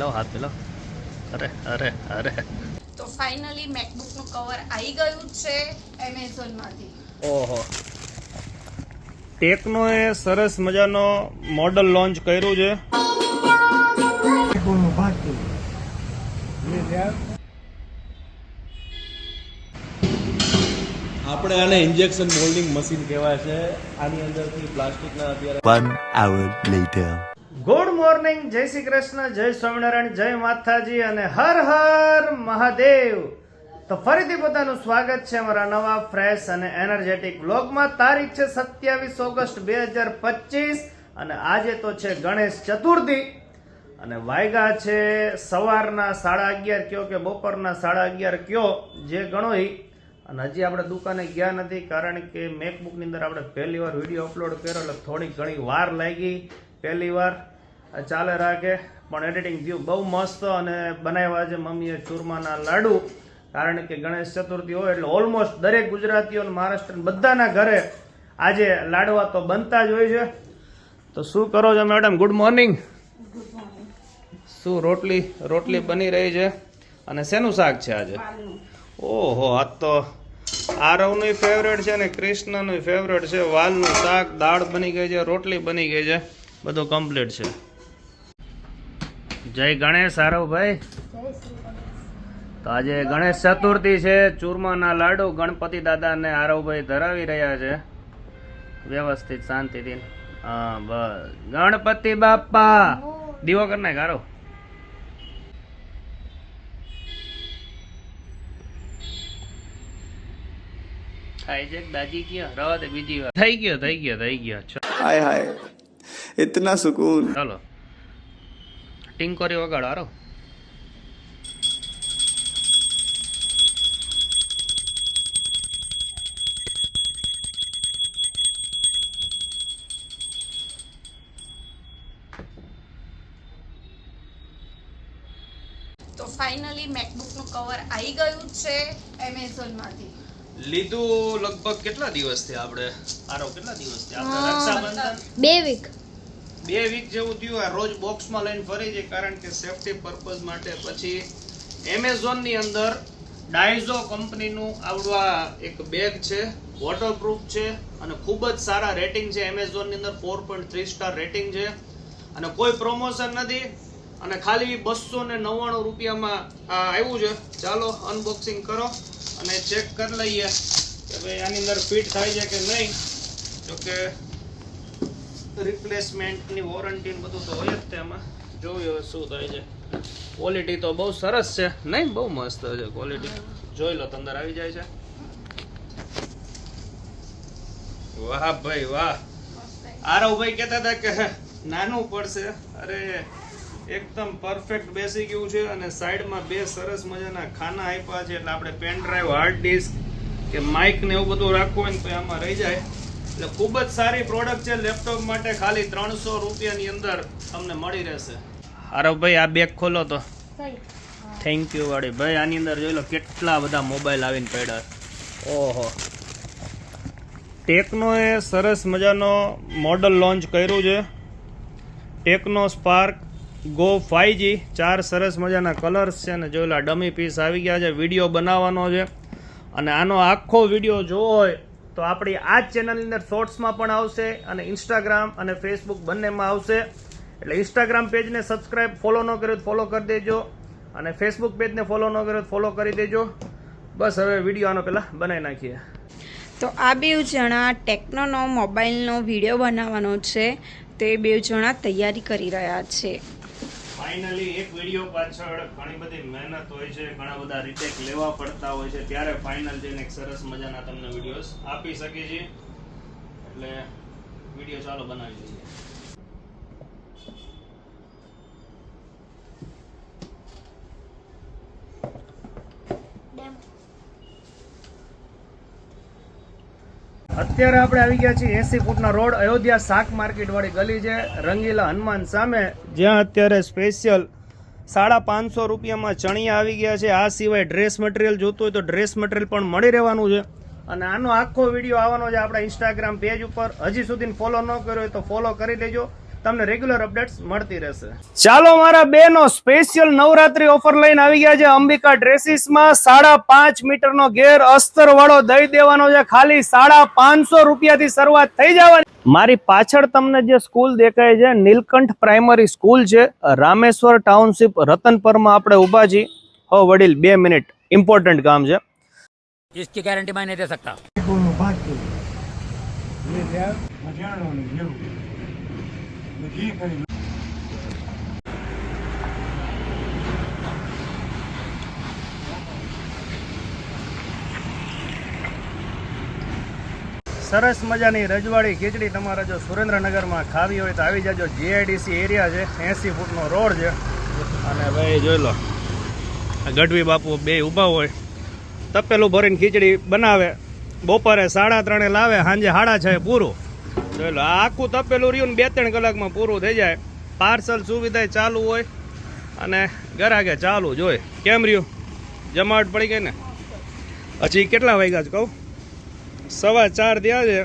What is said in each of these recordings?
લો હાથ મિલો અરે અરે અરે. તો ફાઇનલી મેકબુકનું કવર આવી ગયું છે એમેઝોનમાંથી ઓહો. ટેકનોએ સરસ મજાનો મોડલ લોન્ચ કર્યું છે. આપણે આને ઇન્જેક્શન મોલ્ડિંગ મશીન કહેવાય છે. આની અંદરથી પ્લાસ્ટિકના અત્યારે One hour later. Good morning, જય શ્રી કૃષ્ણ, જય સ્વામિનારાયણ, જય માતાજી અને હર હર મહાદેવ. તો ફરીથી પોતાનું સ્વાગત છે અમારા નવા, ફ્રેશ અને એનર્જેટિક બ્લોગમાં તારીખ છે સત્યાવીસ ઓગસ્ટ બે હજાર પચીસ અને આજે તો છે ગણેશ ચતુર્થી. અને વાયગા છે સવારના સાડા અગિયાર કયો કે બપોરના સાડા અગિયાર કયો, જે ગણો અને હજી આપણે દુકાને ગયા નથી કારણ કે મેકબુકની અંદર આપણે પહેલી વાર વીડિયો અપલોડ કર્યો એટલે થોડી ઘણી વાર લાગી. પહેલી વાર ચાલે રાખે, પણ એડિટિંગ થયું બહુ મસ્ત અને બનાવ્યા છે મમ્મીએ ચૂરમાના લાડુ. કારણ કે ગણેશ ચતુર્થી હોય એટલે ઓલમોસ્ટ દરેક ગુજરાતીઓ અને મહારાષ્ટ્ર બધાના ઘરે આજે લાડવા તો બનતા જ હોય છે. તો શું કરો છો મેડમ ગુડ મોર્નિંગ શું રોટલી રોટલી બની રહી છે? અને શેનું શાક છે આજે? ઓહો, આ તો આરવનું ફેવરેટ છે ને કૃષ્ણનું ફેવરેટ છે. વાલનું શાક, દાળ બની ગઈ છે, રોટલી બની ગઈ છે. બધું કમ્પ્લીટ છે. જય ગણેશ સારવભાઈ તો આજે ગણેશ ચતુર્થી છે ચૂરમાના લાડુ ગણપતિ દાદાને આરવભાઈ ધરાવી રહ્યા છે. વ્યવસ્થિત શાંતિથી. હા બસ. ગણપતિ બાપા દીવો કર નાખ આરવ બીજી વાર. થઈ ગયો થઈ ગયો થઈ ગયો. હાય હાય. ઇતના સુકૂન. ચલો. ટિંકોરી વગાડો હારો. તો ફાઇનલી મેકબુકનું કવર આવી ગયું છે એમેઝોનમાંથી લીધું લગભગ કેટલા દિવસથી આપણે? આરો કેટલા દિવસથી? આપણે રક્ષાબંધન? બે વીક બે વીક જેવું થયું, આ રોજ બોક્સમાં લઈને ફરી છે, કારણ કે સેફટી પર્પઝ માટે પછી એમેઝોનની અંદર ડાયઝો કંપનીનું આવડું આ એક બેગ છે વોટરપ્રૂફ છે, અને ખૂબ જ સારા રેટિંગ છે. એમેઝોનની અંદર four point three star rating છે. અને કોઈ પ્રમોશન નથી. અને ખાલી બસો ને નવ્વાણું રૂપિયામાં આ આવ્યું છે. ચાલો અનબોક્સિંગ કરો અને ચેક કરી લઈએ કે ભાઈ આની અંદર ફિટ થાય છે કે નહીં. જોકે રિપ્લેસમેન્ટની વોરંટી બધું તો હોય જ તેમાં જોયું હવે શું થાય છે. ક્વોલિટી તો બહુ સરસ છે. નહીં, બહુ મસ્ત છે ક્વોલિટી જોઈ લો, તંદર આવી જાય છે. વાહ ભાઈ વાહ. આરવ ભાઈ કહેતા હતા કે નાનું પડશે. અરે, એકદમ પરફેક્ટ બેસી ગયું છે અને સાઈડમાં બે સરસ મજાના ખાના આપ્યા છે. એટલે આપણે પેન ડ્રાઈવ હાર્ડ ડિસ્ક કે માઇક ને એવું બધું રાખવું હોય ને તો આમાં રહી જાય. એટલે ખૂબ જ સારી પ્રોડક્ટ છે. લેપટોપ માટે ખાલી ત્રણસો રૂપિયાની અંદર તમને મળી રહેશે. આરવભાઈ આ બેગ ખોલો તો. થેન્ક યુ વાડી ભાઈ આની અંદર જોઈ લો કેટલા બધા મોબાઈલ આવીને પડ્યા. ઓહો. ટેકનોએ સરસ મજાનો મોડલ લોન્ચ કર્યું છે. ટેકનો સ્પાર્ક ગો ફાઈવજી ચાર સરસ મજાના કલર્સ છે અને જોયેલા ડમી પીસ આવી ગયા છે. વીડિયો બનાવવાનો છે. અને આનો આખો વીડિયો જોવો હોય તો આપણી આ જ ચેનલની અંદર શોર્ટ્સમાં પણ આવશે અને ઇન્સ્ટાગ્રામ અને ફેસબુક બંનેમાં આવશે. એટલે ઇન્સ્ટાગ્રામ પેજને સબસ્ક્રાઈબ ફોલો ન કર્યો ફોલો કરી દેજો અને ફેસબુક પેજને ફોલો ન કર્યો ફોલો કરી દેજો. બસ હવે વીડિયો આનો પહેલાં બનાવી નાખીએ. તો આ બે જણા ટેકનોનો મોબાઈલનો વીડિયો બનાવવાનો છે. તે બે જણા તૈયારી કરી રહ્યા છે. ફાઇનલી એક વીડિયો પાછળ ઘણી બધી મહેનત હોય છે, ઘણા બધા રીટેક લેવા પડતા હોય છે. ત્યારે ફાઇનલ જઈને એક સરસ મજાના તમને વિડીયોઝ આપી શકીએ છીએ. એટલે વીડિયો ચાલો બનાવી દઈએ અત્યારે આપણે આવી ગયા છીએ એસી ફૂટના રોડ. અયોધ્યા શાક માર્કેટ વાળી ગલી છે. રંગીલા હનુમાન સામે. જ્યાં અત્યારે સ્પેશિયલ સાડા પાંચસો રૂપિયામાં ચણિયા આવી ગયા છે. આ સિવાય ડ્રેસ મટીરિયલ જોતું હોય તો ડ્રેસ મટીરિયલ પણ મળી રહેવાનું છે. અને આનો આખો વીડિયો આવવાનો છે આપણા ઇન્સ્ટાગ્રામ પેજ ઉપર. હજી સુધી ફોલો ન કર્યો હોય તો ફોલો કરી લેજો તમને રેગ્યુલર અપડેટ્સ મળતી રહેશે ચાલો મારા બેનો સ્પેશિયલ નવરાત્રી ઓફર લઈને આવી ગયા છે અંબિકા ડ્રેસીસમાં સાડા પાંચ મીટરનો ઘેર અસ્તર વાળો દઈ દેવાનો છે ખાલી સાડા પાંચસો રૂપિયાથી શરૂઆત થઈ જવાની મારી પાછળ તમને જે સ્કૂલ દેખાય છે નીલકંઠ પ્રાઇમરી સ્કૂલ છે રામેશ્વર ટાઉનશીપ રતનપરમાં આપણે ઊભા છીએ હો વડીલ બે મિનિટ ઇમ્પોર્ટન્ટ કામ છે इसकी गारंटी मैं नहीं दे सकता સરસ મજાની રજવાડી ખીચડી તમારે જો સુરેન્દ્રનગરમાં ખાવી હોય તો આવી જાજો જીઆઈડીસી એરિયા છે, એંસી ફૂટનો રોડ છે. અને ભાઈ જોઈ લો ગઢવી બાપુ બે ઊભા હોય. તપેલું ભરીને ખીચડી બનાવે, બપોરે સાડા ત્રણે લાવે, સાંજે સાડા છ પૂરું. જોઈ લો આ આખું તપેલું રહ્યું ને બે ત્રણ કલાકમાં પૂરું થઈ જાય. પાર્સલ સુવિધા ચાલુ હોય અને ગરાગે ચાલુ જ હોય. કેમ રહ્યું? જમાવટ પડી ગઈ ને? હજી કેટલા વાગ્યા છે કહું? સવા ચાર થયા છે.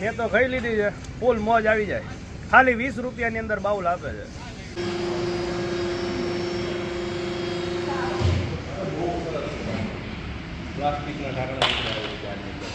મેં તો ખાઈ લીધી છે. ફૂલ મોજ આવી જાય. ખાલી વીસ રૂપિયાની અંદર બાઉલ આપે છે. પ્લાસ્ટિકના ઢાંકણા નીકળ્યા હોય છે આની અંદર.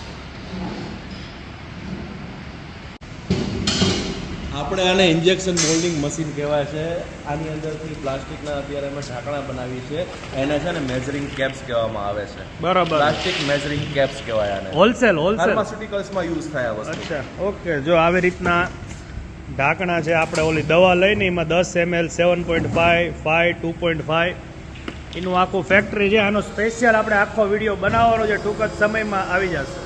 આપણે આને ઇન્જેક્શન મોલ્ડિંગ મશીન કહેવાય છે. આની અંદરથી પ્લાસ્ટિકના અત્યારે અમે ઢાંકણા બનાવી છે. એને છે ને મેઝરિંગ કેપ્સ કહેવામાં આવે છે. બરાબર. પ્લાસ્ટિક મેઝરિંગ કેપ્સ કહેવાય આને. Wholesale wholesale. ફાર્માસ્યુટિકલ્સમાં યુઝ થાય આ વસ્તુ. અચ્છા ઓકે. જો આવી રીતના ઢાંકણા છે આપણે ઓલી દવા લઈને એમાં દસ ML seven point five five two point five એનું આખું ફેક્ટરી છે. આનો સ્પેશિયલ આપણે આખો વીડિયો બનાવવાનો છે. ટૂંક જ સમયમાં આવી જશે.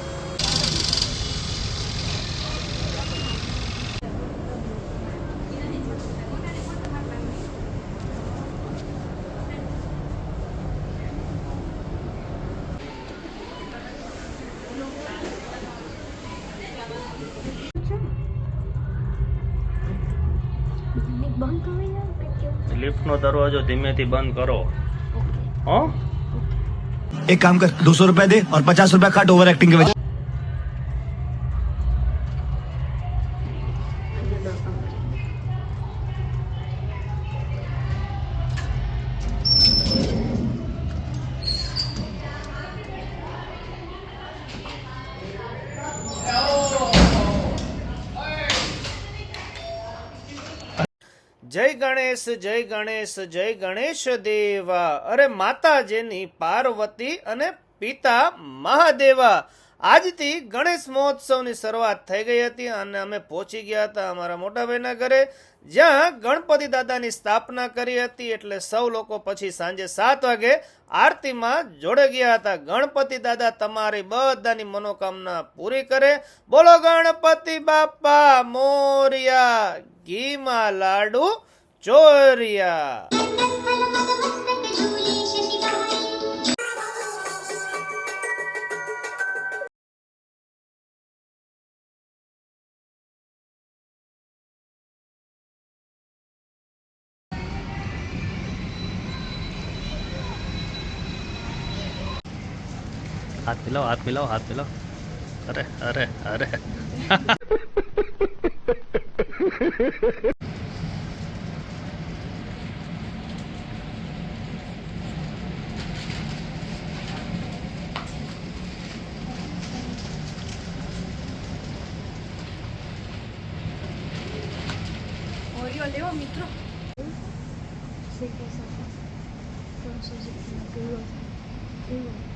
લિફ્ટનો દરવાજો ધીમેથી બંધ કરો હો एक काम कर दो सौ रुपए दे और पचास रुपए काट ओवर एक्टिंग के वजह જય ગણેશ જય ગણેશ જય ગણેશ દેવા. અરે માતાજીની પાર્વતી અને પિતા મહાદેવા. આજથી ગણેશ મહોત્સવની શરૂઆત થઈ ગઈ હતી અને અમે પહોંચી ગયા હતા અમારા મોટાભાઈના ઘરે, જ્યાં ગણપતિ દાદાની સ્થાપના કરી હતી એટલે સૌ લોકો પછી સાંજે સાત વાગે આરતીમાં જોડે ગયા હતા. ગણપતિ દાદા તમારી બધાની મનોકામના પૂરી કરે. બોલો ગણપતિ બાપા મોરિયા కీమలాడు చోరియా हाथ मिलाओ हाथ मिलाओ हाथ मिलाओ अरे अरे अरे મિલાવો હાથ મિલાવો હાથ મિલાવો અરે અરે અરે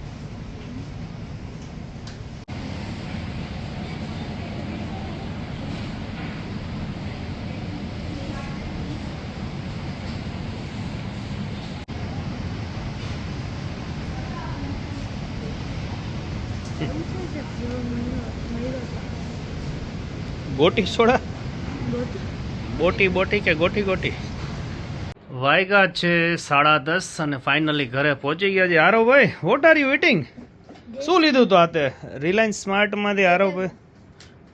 ગોટી સોડા બોટી બોટી કે ગોટી ગોટી? વાયગા છે સાડા દસ અને ફાઇનલી ઘરે પહોંચી ગયા છે આરો ભાઈ વોટ આર યુ ઇટિંગ શું લીધું તો આતે? રિલાયન્સ સ્માર્ટમાંથી આરો ભાઈ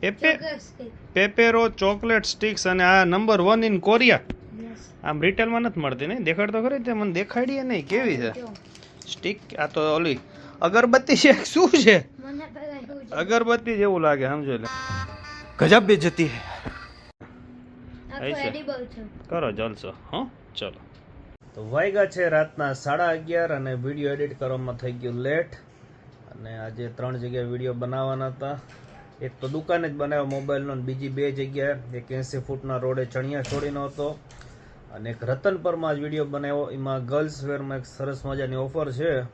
પેપે પેપેરો ચોકલેટ સ્ટિક્સ અને આ નંબર વન ઇન કોરિયા આમ રિટેલમાં નથી મળતી નહીં દેખાડ તો ખરી તે? મને દેખાડીએ નહીં. કેવી છે? સ્ટિક આ તો ઓલી અગરબત્તી છે. શું છે? અગરબત્તી જેવું લાગે સમજો એટલે ગજબ બે જતી હે. કરો જલસો. હો ચલો. તો વાગ્યા છે રાતના સાડા અગિયાર અને વીડિયો એડિટ કરવામાં થઈ ગયું લેટ. અને આજે ત્રણ જગ્યાએ વીડિયો બનાવવાના હતા. એક તો દુકાને જ બનાવ્યો મોબાઈલનો બીજી બે જગ્યાએ. એક એંસી ફૂટના રોડે ચણિયા છોડીનો હતો. અને એક રતન પરમાં જ વીડિયો બનાવ્યો. એમાં ગર્લ્સ વેરમાં એક સરસ મજાની ઓફર છે.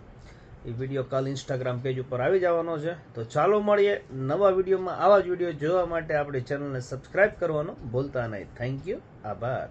એ વીડિયો કાલ ઇન્સ્ટાગ્રામ પેજ ઉપર આવી જવાનો છે. તો ચાલો મળીએ નવા વિડીયોમાં આવા જ વીડિયો જોવા માટે આપણી ચેનલને સબસ્ક્રાઈબ કરવાનું ભૂલતા નહીં. થેન્ક યુ આભાર.